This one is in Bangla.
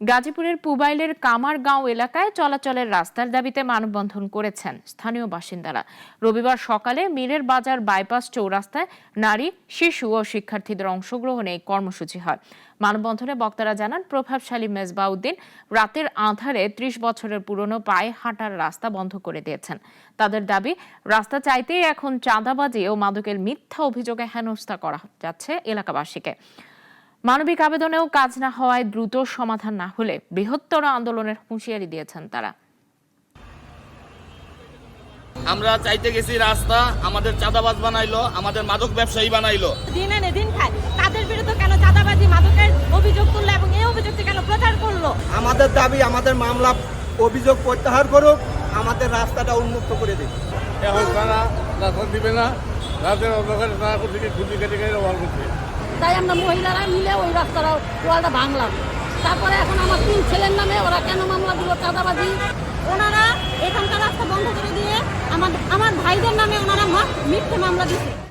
গাজীপুরের পুবাইলের কামারগাঁও এলাকায় চলাচলের রাস্তার দাবিতে মানববন্ধন করেছেন স্থানীয় বাসিন্দারা। রবিবার সকালে মীরের বাজার বাইপাস চৌরাস্তায় নারী, শিশু ও শিক্ষার্থীদের অংশগ্রহণে এই কর্মসূচি হয়। মানববন্ধনে বক্তারা জানান, প্রভাবশালী মেজবাউদ্দিন রাতের আধারে ত্রিশ বছরের পুরনো পায়ে হাঁটার রাস্তা বন্ধ করে দিয়েছেন। তাদের দাবি, রাস্তা চাইতেই এখন চাঁদাবাজি ও মাদকের মিথ্যা অভিযোগে হেনস্থা করা যাচ্ছে এলাকাবাসীকে। মানবিক আবেদনেও কাজ না হওয়ায় দ্রুত সমাধান না হলে বৃহত্তর আন্দোলনের হুঁশিয়ারি দিয়েছেন তারা। আমরা চাইতে গেছি রাস্তা আমাদের চাঁদাবাজ বানাইলো আমাদের মাদক ব্যবসায়ী বানাইলো। দিন এনে দিন খায়। তাদের বিরুদ্ধে কেন চাঁদাবাজি মাদকের অভিযোগ তুললো এবং এই অভিযোগটি কেন প্রচার করল? আমাদের দাবি আমাদের মামলা অভিযোগ প্রত্যাহার করুক আমাদের রাস্তাটা উন্মুক্ত করে দিন এখন তারা রাস্তা দিবে না রাতের অন্ধকারে তারা করছে কি খুঁটি কেটে কেটে করছে তাই আমরা মহিলারা মিলে ওই রাস্তাটা, ওয়ালটা ভাঙলাম। তারপরে এখন আমার তিন ছেলের নামে ওরা কেন মামলা দিল, চাঁদাবাজি? ওনারা এখানকার রাস্তা বন্ধ করে দিয়ে আমার আমার ভাইদের নামে ওনারা মিথ্যে মামলা দিচ্ছে